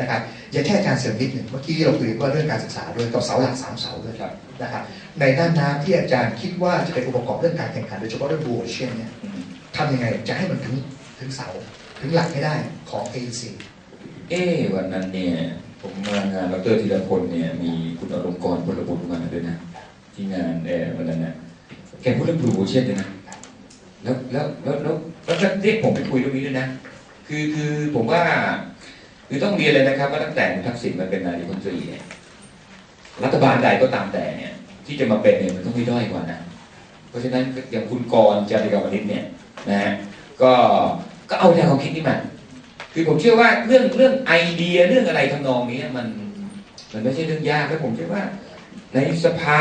นะครับอย่าแค่การเสริมนิดหนึ่งเมื่อกี้เราคุยว่าเรื่องการศึกษาด้วยกับเสาหลักสามเสาด้วยครับนะครับในด้านน้ำที่อาจารย์คิดว่าจะเป็นองค์ประกอบเรื่องการแข่งขันโดยเฉพาะเรื่องบูเชียนเนี่ยอืมทำยังไงจะให้มันถึงถึงเสาถึงหลักให้ได้ของ AEC เอ๊ะวันนั้นเนี่ยผมมางานดรธีรพลเนี่ยมีคุณอลงกรณ์พลบุตรมาด้วยนะที่งานเออวันนั้นนะแกพูดเรื่องบลูโอเชียนเลยนะแล้วแล้วแล้วแล้วแล้วก็เรียกผมไปคุยเรื่องนี้ด้วยนะคือคือผมว่า คือต้องเรียนเลยนะครับว่าตั้งแต่คุณทักษิณมาเป็นนายกรัฐมนตรีเนี่ยรัฐบาลใดก็ตามแต่เนี่ย ที่จะมาเป็นเนี่ยมันต้องไม่ด้อยกว่านะเพราะฉะนั้นอย่างคุณกรณ์จาริกาวนิชเนี่ยนะฮะก็ก็เอาแนวความคิดนี้มาคือผมเชื่อว่าเรื่องเรื่องไอเดียเรื่องอะไรทำนองนี้มันมันไม่ใช่เรื่องยากและผมเชื่อว่า ในสภา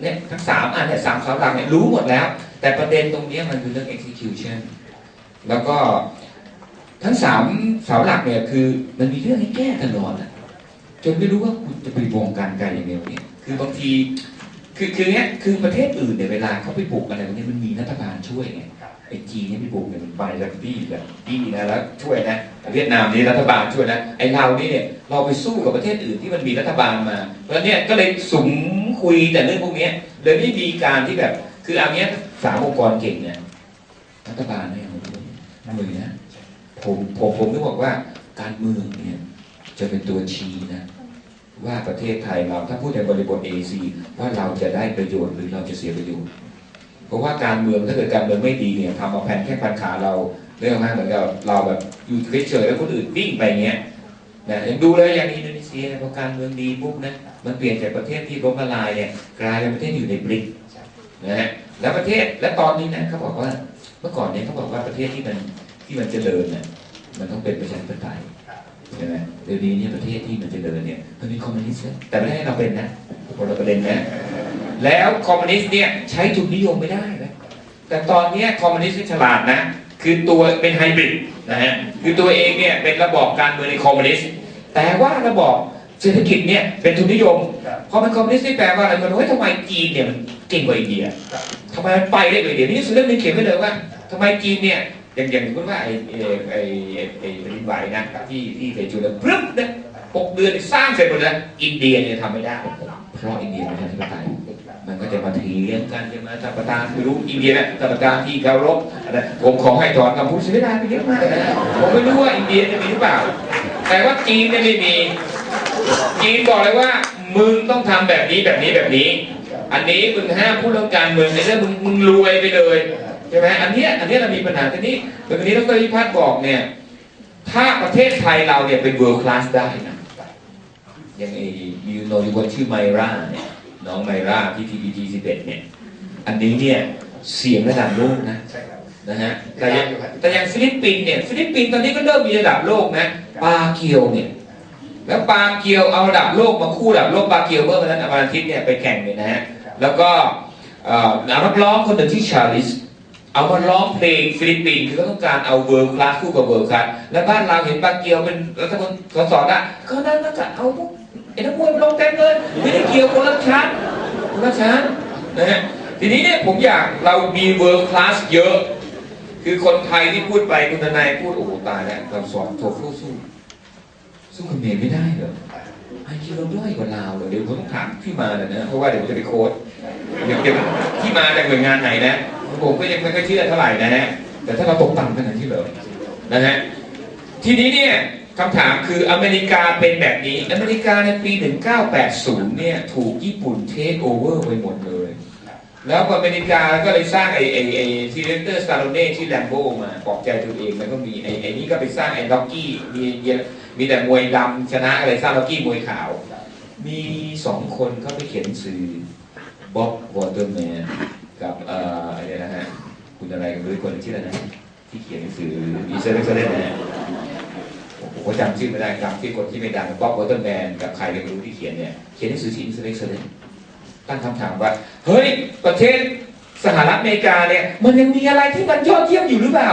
เนี่ยทั้งสามอันเนี่ยสามสาหลักเนี่ยรู้หมดแล้ว แต่ประเด็นตรงเนี้ยมันคือเรื่อง execution แล้วก็ ทั้งสามเสาหลักเนี่ยคือ มันมีเรื่องให้แก้ตลอดอะจนไม่รู้ว่าคุณจะไปวงการไกลอย่างเดียวเนี่ย คือบางทีคือคือเนี้ยคือประเทศอื่นเนี่ยเวลาเขาไปปลูกอะไรพวกนี้มันมีรัฐบาลช่วยไงไอ้จีนเนี่ยไปปลูกเนี่ยมันไปแล้วดีแบบดีนะแล้วช่วยนะเวียดนามนี่รัฐบาลช่วยนะไอ้เรานี่เนี่ยเราไปสู้กับประเทศอื่นที่มันมีรัฐบาลมาเพราะเนี่ยก็เลยสุมคุยแต่เรื่องพวกเนี้ยเลยไม่มีการที่แบบ คือเอาเนี้ยสามองค์กรเก่งเนี่ยรัฐบาลเนี่ยมันมือนะ ผมผมผมต้องบอกว่าการเมืองเนี่ยจะเป็นตัวชี้นะ ว่าประเทศไทยเราถ้าพูดในบริบท AC ว่าเราจะได้ประโยชน์หรือเราจะเสียประโยชน์ เพราะว่าการเมืองถ้าเกิดการเมืองไม่ดีเนี่ยทำมาแผ่นแค่พันขาเราเรื่องมากเหมือนกับเราแบบอยู่เฉยๆแล้วคนอื่นวิ่งไปเงี้ยนะยังดูเลยอย่างอินโดนีเซียพอการเมืองดีปุ๊บนะมันเปลี่ยนจากประเทศที่ล้มละลายเนี่ยกลายเป็นประเทศอยู่ในบริกนะฮะแล้วประเทศและตอนนี้นะเขาบอกว่าเมื่อก่อนเนี่ยเขาบอกว่าประเทศที่มัน ที่มันเจริญเนี่ยมันต้องเป็นประชาธิปไตยใช่ไหมเดี๋ยวนี้เนี่ยประเทศที่มันเจริญเนี่ยมันมีคอมมิวนิสต์แต่ไม่ได้ให้เราเป็นนะคนละประเด็นนะแล้วคอมมิวนิสต์เนี่ยใช้ทุนนิยมไม่ได้นะแต่ตอนนี้คอมมิวนิสต์ฉลาดนะคือตัวเป็นไฮบริดนะฮะคือตัวเองเนี่ยเป็นระบอบการเมืองในคอมมิวนิสต์แต่ว่าระบอบเศรษฐกิจเนี่ยเป็นทุนนิยมพอเป็นคอมมิวนิสต์นี่แปลว่าอะไรมันเฮ้ยทำไมจีนเนี่ยมันเก่งกว่าอินเดียทำไมมันไปได้กว่าอินเดียนี่สุดเรื่องนึงเขียนไว้เลยว่าทำไมจีนเนี่ย อย่างอย่างสมมติว่าไอ้ไอ้ไอ้ไอ้ไอ้แผ่นดินไหวนะที่ที่เซจูนแล้วปึ๊บเนี่ยหกเดือนสร้างเสร็จหมดแล้วอินเดียเนี่ยทำไม่ได้ เพราะอินเดียเป็นประชาธิปไตยมันก็จะมาเถียงกันจะมาท่านประธานไม่รู้อินเดียนะท่านประธานที่เคารพอะไรผมขอให้ถอนคำพูดเสียดายไปเยอะมากนะผมไม่รู้ว่าอินเดียจะมีหรือเปล่า แต่ว่าจีนเนี่ยไม่มี จีนบอกเลยว่ามึงต้องทำแบบนี้แบบนี้แบบนี้ อันนี้มึงห้ามพูดเรื่องการเมืองในเรื่องมึงมึงรวยไปเลย ช่ไหมอันเนี้ยอันเนี้ยเรามีปัญหาทีนี้เมื่อกี้ดรพิพัฒน์บอกเนี่ย ถ้าประเทศไทยเราเนี่ยเป็น world class ได้นะอย่างไอ้ยูโนยูคนชื่อไมราเนี่ยน้องไมราที่ TPG 11เนี่ย อันนี้เนี่ยเสียงระดับโลกนะใช่ครับนะฮะแต่อย่างแต่อย่างฟิลิปปินส์เนี่ยฟิลิปปินส์ตอนนี้ก็เริ่มมีระดับโลกนะปาเกียวเนี่ยแล้วปาเกียวเอาระดับโลกมาคู่ระดับโลกปาเกียวเมื่อวันนั้นวันอาทิตย์เนี่ยไปแข่งเนี่ยนะฮะแล้วก็เอ่อนักร้องคนหนึ่งที่ชาลิส เอามาร้องเพลงฟิลิปปินส์คือเขาต้องการเอาเวิร์คลาสคู่กับเวิร์คลาสแล้วบ้านเราเห็นปาเกียวเป็นรัฐมนตรีสสอะก็นั่นก็จะเอาพวกไอ้นักมวยมาลงเต็มเลยไม่ได้เกี่ยวคนละชั้นคนละชั้นนะฮะทีนี้เนี่ยผมอยากเรามีเวิร์คลาสเยอะ คือคนไทยที่พูดไปคุณทนายพูดโอ้โหตายแล้วเราสอบโทเฟลสู้สู้กับเมย์ไม่ได้เหรอไอคิวเราด้อยกว่าเราเหรอเดี๋ยวผมต้องถามที่มาเลยนะเพราะว่าเดี๋ยวผมจะไปโค้ด เดี๋ยวเดี๋ยวที่มาจากหน่วยงานไหนนะผมก็ยังไม่ค่อยเชื่อเท่าไหร่นะฮะแต่ถ้าเราตกต่ำขนาดที่เหรอนะฮะทีนี้เนี่ยคำถามคืออเมริกาเป็นแบบนี้ อเมริกาในปี 1980 เนี่ยถูกญี่ปุ่นเทคโอเวอร์ไปหมดเลย แล้วอเมริกาก็เลยสร้างไอ้ไอ้ไอ้ซีเรนเตอร์สตาร์โลเน่ที่แลมโบมาปลอบใจตัวเองแล้วก็มีไอ้ไอ้นี่ก็ไปสร้างไอ้ล็อกกี้มีเยมีแต่มวยดำชนะอะไรสร้างล็อกกี้มวยขาว มีสองคนเขาไปเขียนสื่อ บ๊อบวอเตอร์แมนกับเอ่ออะไรนะฮะคุณอะไรกันด้วยคนชื่ออะไรนะที่เขียนหนังสืออีเซอร์เอ็กซ์เลนนะฮะผมก็จำชื่อไม่ได้จำที่คนที่ไม่ดังบ๊อบวอเตอร์แมนกับใครก็ไม่รู้ที่เขียนเนี่ยเขียนหนังสือที่อีเซอร์เอ็กซ์เลนตั้งคำถามว่า เฮ้ย ประเทศสหรัฐอเมริกาเนี่ย มันยังมีอะไรที่มันยอดเยี่ยมอยู่หรือเปล่า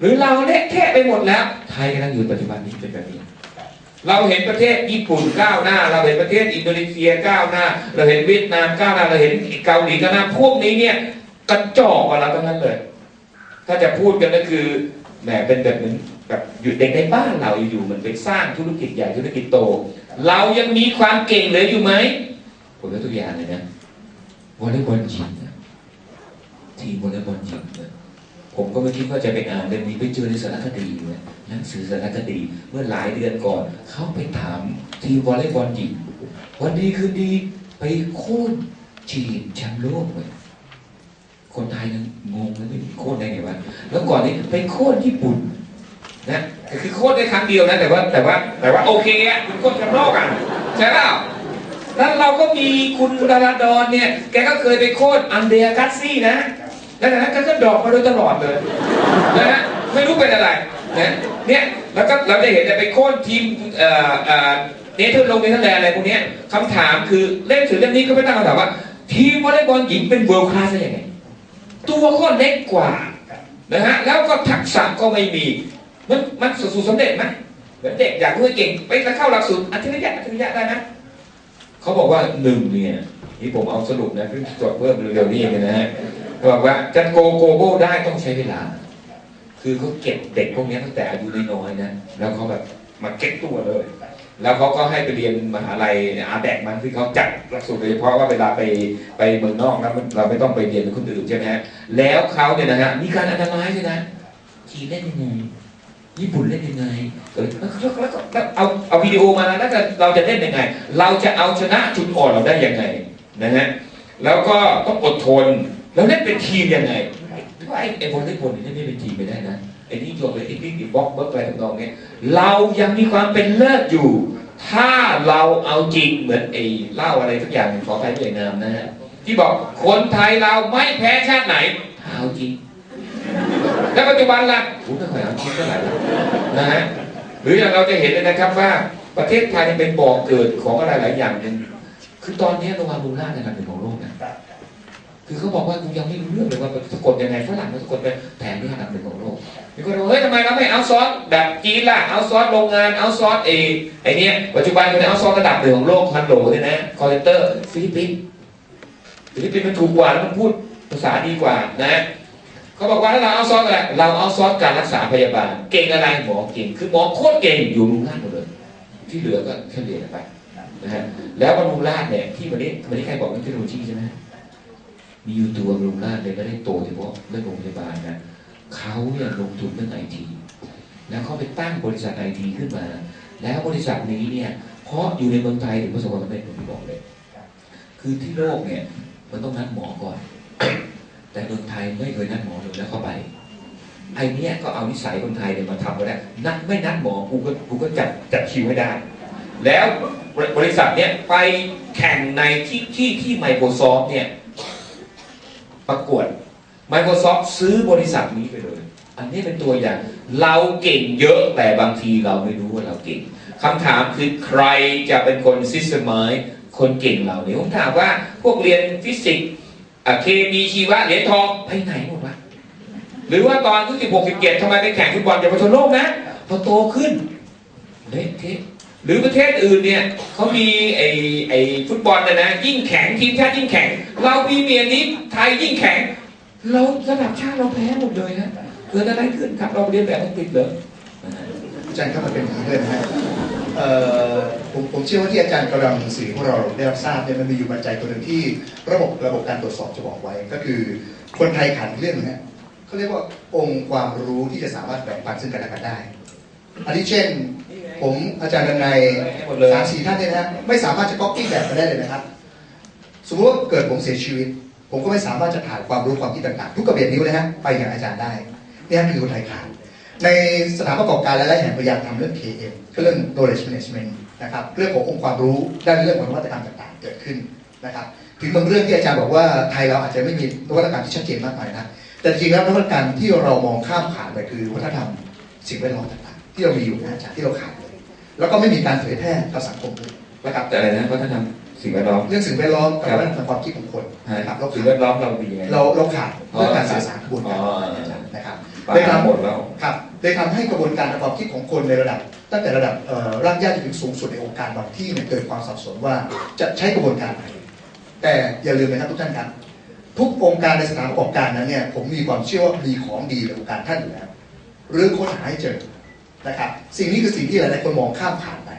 หรือเราเละเทะไปหมดแล้ว ไทยกำลังอยู่ปัจจุบันนี้เป็นแบบนี้ เราเห็นประเทศญี่ปุ่นก้าวหน้า เราเห็นประเทศอินโดนีเซียก้าวหน้า เราเห็นเวียดนามก้าวหน้า เราเห็นเกาหลีก้าวหน้าพวกนี้เนี่ยกระจอกกว่าเราทั้งนั้นเลย ถ้าจะพูดกันก็คือแหมเป็นแบบเหมือนแบบอยู่เด็กในบ้านเราอยู่ๆมันไปสร้างธุรกิจใหญ่ธุรกิจโต เรายังมีความเก่งเหลืออยู่ไหมผมยกตัวอย่างเลยนะวอลเลย์บอลหญิงนะทีมวอลเลย์บอลหญิงนะ ผมก็ไม่คิดว่าจะไปอ่านเรื่องนี้ไปเจอในสารคดีเลยหนังสือสารคดีเมื่อหลายเดือนก่อน เขาไปถามทีมวอลเลย์บอลหญิงวันดีคืนดีไปโค่นจีนแชมป์โลกเลยคนไทยนั้นงงเลยไม่โค่นได้ไงวะแล้วก่อนนี้ไปโค่นญี่ปุ่นนะคือโค่นได้ครั้งเดียวนะแต่ว่าแต่ว่าแต่ว่าโอเคอะคุณโค่นแชมป์โลกอะใช่เปล่าแล้วเราก็มีคุณดาราดอนเนี่ย แกก็เคยไปโค่นอันเดียกัสซี่นะ แล้วจากนั้นแกก็ดรอปมาโดยตลอดเลยนะฮะไม่รู้เป็นอะไรนะเนี่ยแล้วก็เราจะเห็นแต่ไปโค่นทีมเอ่อเอ่อเนเธอร์ลงเนเธอร์แลนด์อะไรพวกนี้คำถามคือเล่นถึงเรื่องนี้ก็ไม่ตั้งคำถามว่า ทีมวอลเลย์บอลหญิงเป็นเวิลด์คลาสได้ยังไงตัวก็เล็กกว่านะฮะแล้วก็ทักษะก็ไม่มี มันมันสูตรสำเร็จไหมเหมือนเด็กอยากรู้ให้เก่งไปเข้าหลักสูตรอัจฉริยะอัจฉริยะได้ไหมเขาบอกว่าหนึ่งเนี่ย นี่ผมเอาสรุปนะเพิ่งจดเพิ่มเร็วๆนี้นะฮะบอกว่าจะโกโกโบได้ต้องใช้เวลา คือเขาเก็บเด็กพวกนี้ตั้งแต่อายุน้อยๆนะแล้วเขาแบบมาเก็บตัวเลย แล้วเขาก็ให้ไปเรียนมหาลัยอาแบกมันที่เขาจัดหลักสูตรโดยเฉพาะว่าเวลาไปไปเมืองนอกนะเราไม่ต้องไปเรียนกับคนอื่นใช่ไหมฮะแล้วเขาเนี่ยนะฮะมีการอนาลัยด้วยนะจีนเล่นยังไงญี่ปุ่นเล่นยังไงเออแล้วแล้วแล้วแล้วเอาเอาวิดีโอมาแล้วเราจะเล่นยังไง เราจะเอาชนะจุดอ่อนเราได้ยังไง นะฮะแล้วก็ต้องอดทนแล้วเล่นเป็นทีมยังไงเพราไอ้ไอ้วอลเลย์บอลนี่นไม่เป็นทีมไม่ได้นะไอ้นี่โยนไปไอ้นี่บล็อกเบิร์กอะไรทำนองเนี้ยเรายังมีความเป็นเลิศอยู่ ถ้าเราเอาจริงเหมือนไอ้เล่าอะไรทุกอย่างขอใครไม่เอ่ยนามนะฮะที่บอกคนไทยเราไม่แพ้ชาติไหนเอาจริงแล้วปัจจุบันล่ะผมไม่ค่อยเอาจริงเท่าไหร่ละนะฮะหรืออย่างเราจะเห็นเลยนะครับว่าประเทศไทยเป็นบ่อเกิดของอะไรหลายอย่างหนึ่ง คือตอนนี้ระวังดูล่าในการเป็นของโลกนะคือเขาบอกว่ากูยังไม่รู้เรื่องเลยว่าสะกดยังไงฝรั่งมันสะกดไปแผนที่อันดับหนึ่งของโลกมีคนบอกเฮ้ยทำไมเราไม่เอาซอสแบบจีนล่ะเอาซอสโรงงานเอาซอสเอไอเนี้ยปัจจุบันคนเอาซอสระดับหนึ่งของโลกพันโหลเนี่ยนะคอร์เซนเตอร์ฟิลิปปินส์ฟิลิปปินส์มันถูกกว่าแล้วมันพูดภาษาดีกว่านะเขาบอกว่าถ้าเราเอาซอสอะไรเราเอาซอสการรักษาพยาบาล เก่งอะไรหมอเก่งคือหมอโคตรเก่งอยู่ลุงราชหมดเลย ที่เหลือก็เฉลี่ยไป นะฮะแล้วบำรุงราชเนี่ยที่วันนี้วันนี้ใครบอกว่าเทคโนโลยีใช่ไหมมีอยู่ตัวบำรุงราชเลยไม่ได้โตเฉพาะเรื่องโรงพยาบาลนะเขาเนี่ยลงทุนเรื่องไอทีแล้วเขาไปตั้งบริษัทไอทีขึ้นมา แล้วบริษัทนี้เนี่ยเพราะอยู่ในเมืองไทยถึงประสบความสำเร็จผมที่บอกเลย คือที่โลกเนี่ยมันต้องนัดหมอก่อน แต่เมืองไทยไม่เคยนัดหมอเลยแล้วเข้าไปไอ้เนี่ยก็เอานิสัยคนไทยเนี่ยมาทำก็ได้นัดไม่นัดหมอกูก็กูก็จัดจัดคิวให้ได้ แล้ว บริษัทเนี่ยไปแข่งในที่ที่ที่ Microsoft เนี่ยประกวด Microsoft ซื้อบริษัทนี้ไปเลย อันนี้เป็นตัวอย่าง เราเก่งเยอะแต่บางทีเราไม่รู้ว่าเราเก่งคำถามคือใครจะเป็นคนซิสเตมายคนเก่งเราเนี่ยผมถามว่าพวกเรียนฟิสิกส์เคมีชีวะเหรียญทองไปไหนหมดวะหรือว่าตอนที่สิบหกสิบเจ็ดทำไมไปแข่งฟุตบอลเยาวชนโลกนะพอโตขึ้นเละเทะ หรือประเทศอื่นเนี่ยเขามีไอ้ไอ้ฟุตบอลนะนะยิ่งแข็งทีมชาติยิ่งแข็ง เรามีเมียนี้ไทยยิ่งแข็ง เราระดับชาติเราแพ้หมดเลยนะเกิดอะไรขึ้นครับเราเรียนแบบอังกฤษเหรออาจารย์ครับมันเป็นอย่างนี้ด้วยนะฮะผมผมเชื่อว่าที่อาจารย์กำลังสื่อพวกเราได้รับทราบเนี่ยมันมีอยู่ปัจจัยตัวหนึ่งที่ระบบระบบการตรวจสอบจะบอกไว้ ก็คือคนไทยขาดเรื่องนึงฮะเขาเรียกว่าองค์ความรู้ที่จะสามารถแบ่งปันซึ่งกันและกันได้ อันนี้เช่น ผมอาจารย์ดันในยหมดเลยสามสี่ท่านเนี่ยนะฮะไม่สามารถจะก๊อปปี้แบบมาได้เลยนะครับ สมมติว่าเกิดผมเสียชีวิต ผมก็ไม่สามารถจะถ่ายความรู้ความคิดต่างๆ ทุกกระเบียดนิ้วนะฮะไปอย่างอาจารย์ได้เนี่ยคือคนไทยขาดในสถานประกอบการหลายๆแห่งพยายามทำเรื่อง KM ก็เรื่อง knowledge management นะครับเรื่องขององค์ความรู้ด้านเรื่องของนวัตกรรมต่างๆ เกิดขึ้นนะครับถึงบางเรื่องที่อาจารย์บอกว่าไทยเราอาจจะไม่มีนวัตกรรมที่ชัดเจนมากมายนะแต่จริงๆแล้วนวัตกรรมที่เรามองข้ามผ่านไปคือวัฒนธรรมสิ่งแวดล้อมต่างๆ ที่เรามีอยู่นะอาจารย์ที่เราขาดเลย แล้วก็ไม่มีการเผยแพร่ต่อสังคมด้วยนะครับแต่อะไรนะวัฒนธรรมสิ่งแวดล้อม เรื่องสิ่งแวดล้อมกับครับวัฒนธรรมความคิดของคนนะครับเราสิ่งขาแวดดล้อมเราดีไงเราเราขาดเรื่องการสื่อสารกระบวนการอ๋อนะครับปลาหมดแล้วครับเลยทำให้กระบวนการทางความคิดของคนในระดับ ตั้งแต่ระดับเอ่อรากหญ้าจนถึงสูงสุดในองค์การบางที่เนี่ยเกิดความสับสนว่าจะใช้กระบวนการไหนแต่อย่าลืมนะครับทุกท่านครับทุกองค์การในสถานประกอบการนั้นเนี่ยผมมีความเชื่อว่ามีของดีในองค์การท่านอยู่แล้วหรือค้นหาให้เจอ นะครับสิ่งนี้คือสิ่งที่หลายๆคนมองข้ามผ่านไป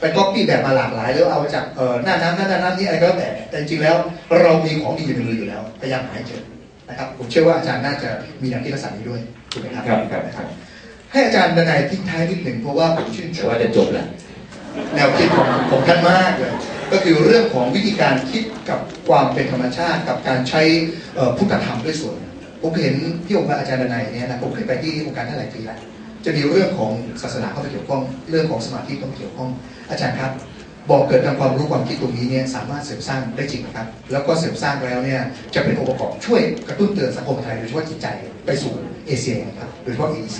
ไปก๊อปปี้แบบมาหลากหลายแล้วเอามาจากเอ่อหน้าน้ำหน้าน้ำหน้านี้อะไรก็แล้วแต่แต่จริงๆแล้วเรามีของดีอยู่ในมืออยู่แล้วพยายามหาให้เจอนะครับผมเชื่อว่าอาจารย์น่าจะมีแนวคิดลักษณะนี้ด้วยถูกไหมครับครับครับครับให้อาจารย์ดนายทิ้งท้ายนิดหนึ่งเพราะว่าผมชื่นชแต่มว่าจะจบแล้วแนวคิดของของท่านมากเลยก็คือเรื่องของวิธีการคิดกับความเป็นธรรมชาติ กับการใช้เอ่อพุทธธรรมด้วยส่วนผมเห็นที่องค์การอาจารย์ดนายเนี่ยนะผมเคยไปที่องค์การท่านหลายปีแล้ว จะมีเรื่องของศาสนาเข้ามาเกี่ยวข้อง เรื่องของสมาธิเข้ามาเกี่ยวข้อง อาจารย์ครับ บอกเกิดทางความรู้ความคิดตรงนี้เนี่ยสามารถเสริมสร้างได้จริงนะครับ แล้วก็เสริมสร้างแล้วเนี่ยจะเป็นองค์ประกอบช่วยกระตุ้นเตือนสังคมไทยโดยเฉพาะจิตใจไปสู่เอเชียนะครับโดยเฉพาะ AEC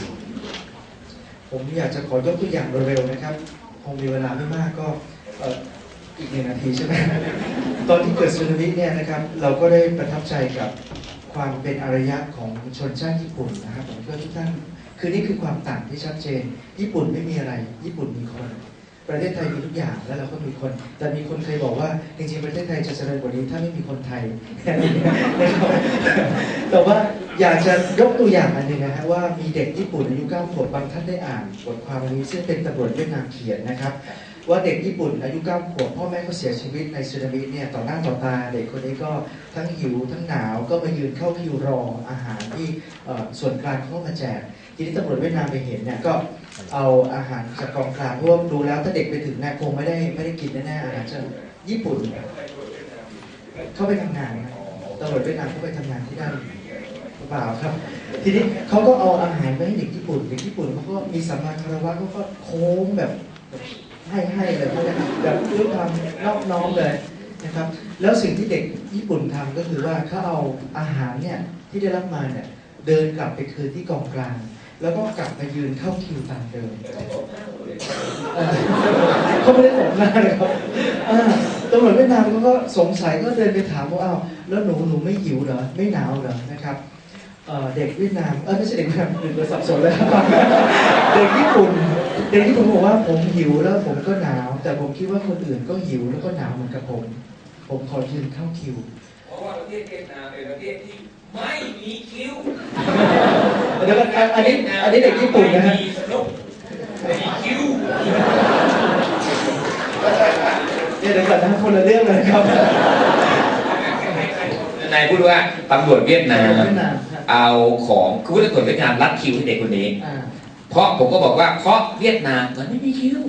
ผมอยากจะขอยกตัวอย่างเร็วๆนะครับคงมีเวลาไม่มากก็อ่ออีกหนึ่งนาทีใช่ไหมตอนที่เกิดสึนามิเนี่ยนะครับเราก็ได้ประทับใจกับความเป็นอารยะของชนชาติญี่ปุ่นนะครับผมเชื่อทุกท่าน คือนี่คือความต่างที่ชัดเจน ญี่ปุ่นไม่มีอะไร ญี่ปุ่นมีคน ประเทศไทยมีทุกอย่างแล้วเราก็มีคน แต่มีคนเคยบอกว่าจริงๆประเทศไทยจะเจริญกว่านี้ถ้าไม่มีคนไทย แต่ว่าอยากจะยกตัวอย่างอันหนึ่งนะฮะว่ามีเด็กญี่ปุ่นอายุ9ขวบบางท่านได้อ่านบทความนี้ซึ่งเป็นตำรวจเวียดนามเขียนนะครับว่าเด็กญี่ปุ่นอายุ9ขวบพ่อแม่เขาเสียชีวิตในสึนามิเนี่ยต่อหน้าต่อตา เด็กคนนี้ก็ทั้งหิวทั้งหนาวก็มายืนเข้าคิวรออาหารที่ส่วนกลางเขามาแจก ทีนี้ตำรวจเวียดนามไปเห็นเนี่ยก็เอาอาหารจากกองกลางเพราะว่าดูแล้วถ้าเด็กไปถึงเนี่ยคงไม่ได้ไม่ได้กินแน่ๆอาหารจากญี่ปุ่น เข้าไปทำงานนะตำรวจเวียดนามเข้าไปทำงานที่นั่นหรือเปล่าครับ ทีนี้เขาก็เอาอาหารไปให้เด็กญี่ปุ่นเด็กญี่ปุ่นเขาก็มีสัมมาคารวะเขาก็โค้งแบบให้ให้เลยเขาจะแบบด้วยความนอบน้อมเลยนะครับ แล้วสิ่งที่เด็กญี่ปุ่นทำก็คือว่าเขาเอาอาหารเนี่ยที่ได้รับมาเนี่ยเดินกลับไปคืนที่กองกลาง แล้วก็กลับมายืนเข้าคิวตามเดิมเขาไม่ได้ตบหน้าเลยครับตำรวจเวียดนามเขาก็สงสัยก็เดินไปถามว่าอ้าวแล้วหนูหนูไม่หิวเหรอไม่หนาวเหรอนะครับเด็กเวียดนามเออไม่ใช่เด็กเวียดนามหรือสับสนเลยครับเด็กญี่ปุ่นเด็กญี่ปุ่นบอกว่าผมหิวแล้วผมก็หนาว แต่ผมคิดว่าคนอื่นก็หิวแล้วก็หนาวเหมือนกับผม ผมขอยืนเข้าคิวเพราะว่าประเทศเวียดนามเป็นประเทศที่ ไม่มีคิ้วเดี๋ยวก่อนอันอันนี้อันนี้เด็กญี่ปุ่นนะฮะ ไม่มีนกไม่มีคิ้วเดี๋ยวเดี๋ยวก่อนนะคนละเรื่องเลยครับนายพูดว่าตำรวจเวียดนามเวียดนามครับเอาของคือตำรวจเวียดนามรัดคิวให้เด็กคนนี้ อ่าเพราะผมก็บอกว่าเพราะเวียดนามมันไม่มีคิว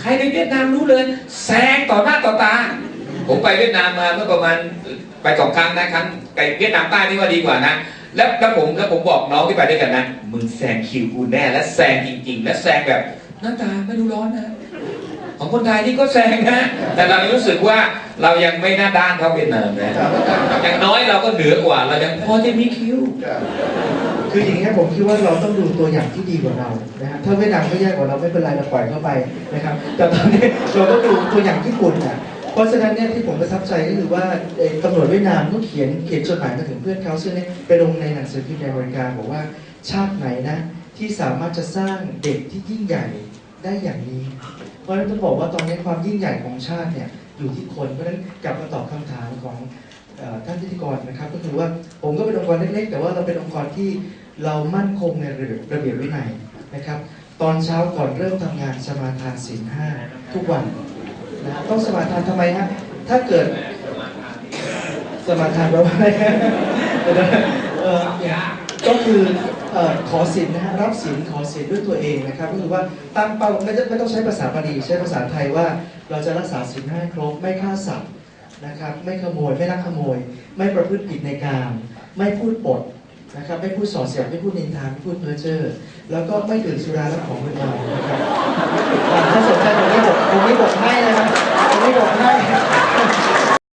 ใครในเวียดนามรู้เลยแซงต่อหน้าต่อตา ผมไปเวียดนามมาเมื่อประมาณไปสองครั้งนะครั้งไปเวียดนามใต้นี่ว่าดีกว่านะแล้วแล้วผมแล้วผมบอกน้องที่ไปด้วยกันนะมึงแซงคิวกูแน่และแซงจริง ๆ และแซงแบบหน้าตาไม่ดูร้อนนะของคนไทยนี่ก็แซงนะแต่เรารู้สึกว่าเรายังไม่หน้าด้านเท่าเวียดนามนะอย่างน้อยเราก็เหนือกว่าเรายังพอจะมีคิวคืออย่างนี้ผมคิดว่าเราต้องดูตัวอย่างที่ดีกว่าเรานะฮะถ้าเวียดนามก็แย่กว่าเราไม่เป็นไรเราปล่อยเข้าไปนะครับแต่ตอนนี้เราต้องดูตัวอย่างญี่ปุ่นอะ เพราะฉะนั้นเนี่ยที่ผมประทับใจก็คือว่าตำรวจเวียดนามก็เขียนเขียนจดหมายมาถึงเพื่อนเขาซึ่งเนี่ยไปลงในหนังสือพิมพ์ในอเมริกาบอกว่าชาติไหนนะที่สามารถจะสร้างเด็กที่ยิ่งใหญ่ได้อย่างนี้ เพราะฉะนั้นต้องบอกว่าตอนนี้ความยิ่งใหญ่ของชาติเนี่ยอยู่ที่คน เพราะฉะนั้นกลับมาตอบคำถามของอท่านพิธีกรนะครับ ก็คือว่าผมก็เป็นองค์กรเล็กๆ แต่ว่าเราเป็นองค์กรที่เรามั่นคงในระเบียบระเบียบวินัยนะครับ ตอนเช้าก่อนเริ่มทำงานสมาทานศีลห้าทุกวัน นะฮะต้องสมาทานทำไมฮะถ้าเกิดสมาทานแปลว่าอะไรเออก็คือขอศีลนะฮะรับศีลขอศีลด้วยตัวเองนะครับก็คือว่าตั้งเป้าไม่ต้องไม่ต้องใช้ภาษาบาลีใช้ภาษาไทยว่า เราจะรักษาศีลห้าให้ครบไม่ฆ่าสัตว์นะครับไม่ขโมยไม่ลักขโมย ไม่ประพฤติผิดในกามไม่พูดปดนะครับไม่พูดส่อเสียดไม่พูดนินทาไม่พูดเพ้อเจ้อ แล้วก็ไม่ดื่มสุราและของมึนเมาถ้าสนใจผมไม่บอกผมไม่บอกให้นะครับผมไม่บอกให้